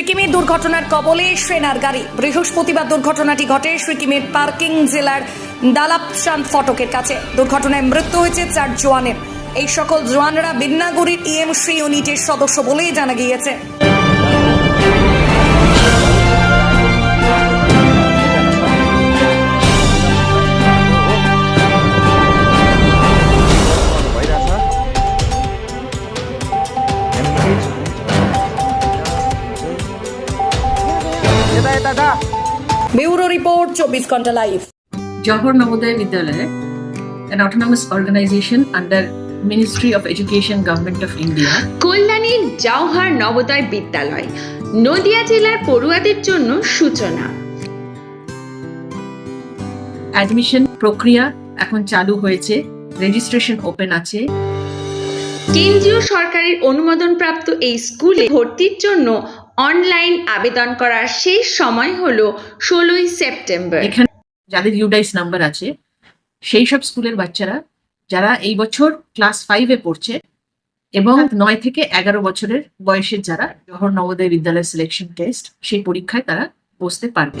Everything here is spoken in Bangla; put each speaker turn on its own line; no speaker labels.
সিকিমে দুর্ঘটনার কবলে সেনার গাড়ি। বৃহস্পতিবার দুর্ঘটনাটি ঘটে সিকিমের পার্কিং জেলার দালাপচাঁদ ফটকের কাছে। দুর্ঘটনায় মৃত্যু হয়েছে চার জওয়ানের। এই সকল জওয়ানরা বিন্নাগুড়ির ইএমসি ইউনিটের সদস্য বলেই জানা গিয়েছে।
এটা
ব্যুরো রিপোর্ট চব্বিশ ঘণ্টা live
Johor Navodaya Vidyalaya, an autonomous organization under Ministry of Education, Government of India,
কল্যাণীর জওহার নবোদয় বিদ্যালয় নদিয়া জেলার পড়ুয়াদের জন্য সূচনা।
অ্যাডমিশন প্রক্রিয়া এখন চালু হয়েছে রেজিস্ট্রেশন ওপেন আছে।
কেন্দ্রীয় সরকারের অনুমোদনপ্রাপ্ত এই স্কুলে ভর্তির জন্য অনলাইন আবেদন করার শেষ সময় হলো ষোলোই সেপ্টেম্বর।
এখানে যাদের ইউডাইস নাম্বার আছে, সেই সব স্কুলের বাচ্চারা, যারা এই বছর ক্লাস ফাইভে পড়ছে এবং নয় থেকে এগারো বছরের বয়সের যারা জহর নবোদয় বিদ্যালয় সিলেকশন টেস্ট সেই পরীক্ষায় তারা বসতে পারবে।